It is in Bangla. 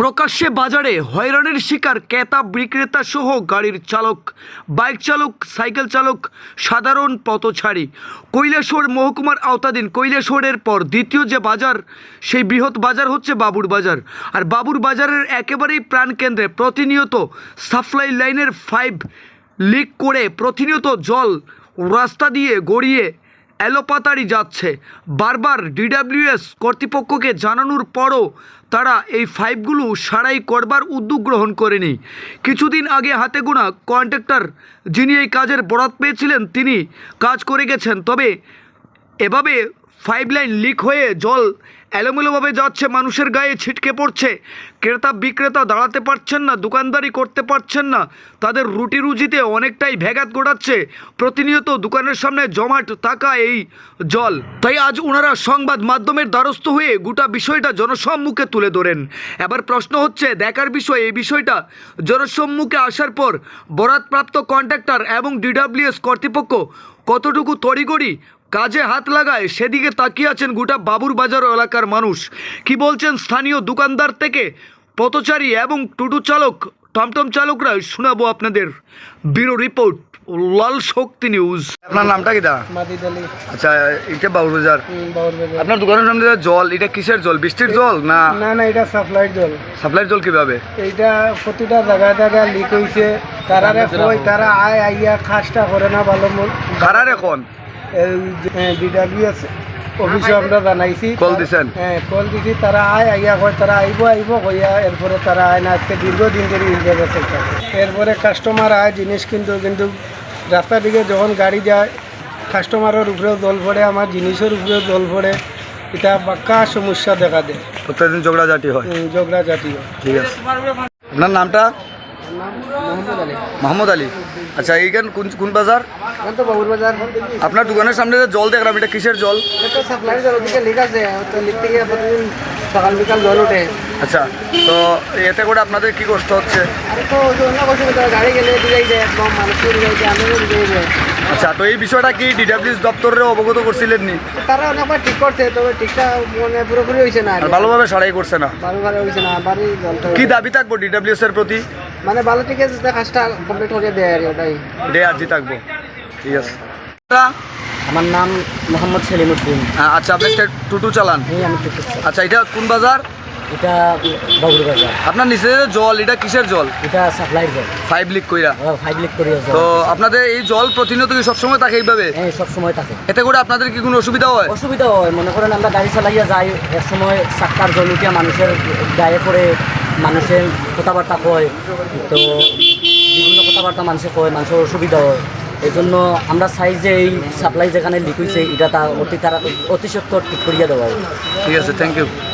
প্রকাশ্যে বাজারে হয়রানির শিকার ক্রেতা বিক্রেতা সহ গাড়ির চালক, বাইক চালক, সাইকেল চালক, সাধারণ পথছাড়ি কৈলাসহর মহকুমার আওতাধীন কৈলাসহরের পর দ্বিতীয় যে বাজার, সেই বৃহৎ বাজার হচ্ছে বাবুর বাজার। আর বাবুর বাজারের একেবারেই প্রাণকেন্দ্রে প্রতিনিয়ত সাপ্লাই লাইনের ফাইভ লিক করে প্রতিনিয়ত জল রাস্তা দিয়ে গড়িয়ে এলোপাতাড়ি যাচ্ছে। বারবার ডিডাব্লিউএস কর্তৃপক্ষকে জানানোর পরও তারা এই ফাইভগুলো সারাই করবার উদ্যোগ গ্রহণ করেনি। কিছুদিন আগে হাতে গোনা কন্ট্রাক্টর যিনি এই কাজের বরাত পেয়েছিলেন, তিনি কাজ করে গেছেন। তবে এভাবে ফাইভ লাইন লিক হয়ে জল এলোমেলোভাবে যাচ্ছে, মানুষের গায়ে ছিটকে পড়ছে। ক্রেতা, বিক্রেতা দাঁড়াতে পারছেন না, দোকানদারি করতে পারছেন না। তাদের রুটি রুজিতে অনেকটাই ভেগাত ঘটাচ্ছে প্রতিনিয়ত দোকানের সামনে জমাট থাকা এই জল। তাই আজ ওনারা সংবাদ মাধ্যমের দ্বারস্থ হয়ে গোটা বিষয়টা জনসম্মুখে তুলে ধরেন। এবার প্রশ্ন হচ্ছে, দেখার বিষয় এই বিষয়টা। জনসম্মুখে আসার পর বরাতপ্রাপ্ত কন্ট্রাক্টর এবং ডিডাব্লিউএস কর্তৃপক্ষ কতটুকু তড়িগড়ি কাজে হাত লাগায় সেদিকে তাকিয়ে আছেন গোটা বাবুর বাজার এলাকার মানুষ। কি বলছেন স্থানীয় দোকানদার থেকে? পথচারী এবং টুটু চালক টমটম চালকরা শোনাবো আপনাদের। Bureau report Lal Shakti news. আপনার নামটা কি দা? আচ্ছা এটা বাবুর বাজার। বাউর বাজার। আপনার দোকানের সামনে জল এটা কিসের জল? বৃষ্টির জল না? না না এটা সাপ্লাইর জল। সাপ্লাইয়ের জল কীভাবে? এইটা প্রতিটা জায়গায় জায়গায় লিক হয়েছে তারারে কই তারা আয় আইয়া খাসটা করে না ভালো কারার এখন? ডিডাব্লিউএস অফিসে আমরা জানাইছি। কল দিছেন? হ্যাঁ কল দিছি তারা আয় আইয়া কয় তারা আইব আইব কইয়া এরপরে তারা আয় না আজকে দীর্ঘদিন ধরে এরপরে কাস্টমার আয় জিনিস কিন্তু কিন্তু রাস্তা দিকে যখন গাড়ি যায় কাস্টমারের উপরেও জল পড়ে আমার জিনিসের উপরেও জল পড়ে এটা পাক্কা সমস্যা দেখা দেয়। প্রত্যেকদিন ঝগড়াঝাটি হয়? ঝগড়া জাতীয় ঠিক আছে। আপনার নামটা? মোহাম্মদ আলী। মোহাম্মদ আলী। আচ্ছা এইখান কোন কোন বাজার? আপনার দোকানের সামনে যে জল দেখলাম এটা কিসের জল? সকাল বিকাল জল ওঠে। আচ্ছা তো এতে করে আপনাদের কি কষ্ট হচ্ছে? গাড়ি গেলে দিলেই যায় একদম মানুষকে আমিও যায়। আচ্ছা তো এই বিষয়টা কি ডিডাব্লিউএস দপ্তরে অবগত করছিলেন নি তারা অনেকবার ঠিক করছে তবে ঠিকটা মানে পুরোপুরি হয়েছে না। ভালোভাবে সারাই করছে না? ভালো ভালো হয়েছে না বাড়ি কি দাবি থাকব ডিডাব্লিউএস এর প্রতি? মানে ভালো থেকে কাজটা কমপ্লিট করে দেয় আর ওটাই। ডে আর্জি থাকব। ঠিক আছে আমার নাম মোহাম্মদ সেলিমুদ্দিন। হ্যাঁ, আচ্ছা আপনি একটা টুটু চালান। আমি আচ্ছা এটা কোন বাজার? এটা বাবুর বাজার। আপনার নিচে যে জল এটা কিসের জল? এটা সাপ্লাইর জল। ফাইভ লিক কইরা। ফাইভ লিক করে তো আপনাদের এই জল প্রতিনিয়ত কি সবসময় থাকে এইভাবে? হ্যাঁ সব সময় থাকে। এতে করে আপনাদের কি কোনো অসুবিধা হয়? অসুবিধা হয়। মনে করেন আমরা গাড়ি চালাইয়া যাই এক সময় চাক্কার জল উঠিয়া মানুষের গায়ে পড়ে মানুষের কথাবার্তা কয়। তো বিভিন্ন কথাবার্তা মানুষে কয় মানুষের অসুবিধা হয়। এই জন্য আমরা চাই যে এই সাপ্লাই যেখানে হয়েছে এটা তা অতি তারা অতি সত্য ঠিক করিয়া দেওয়া ঠিক আছে থ্যাংক ইউ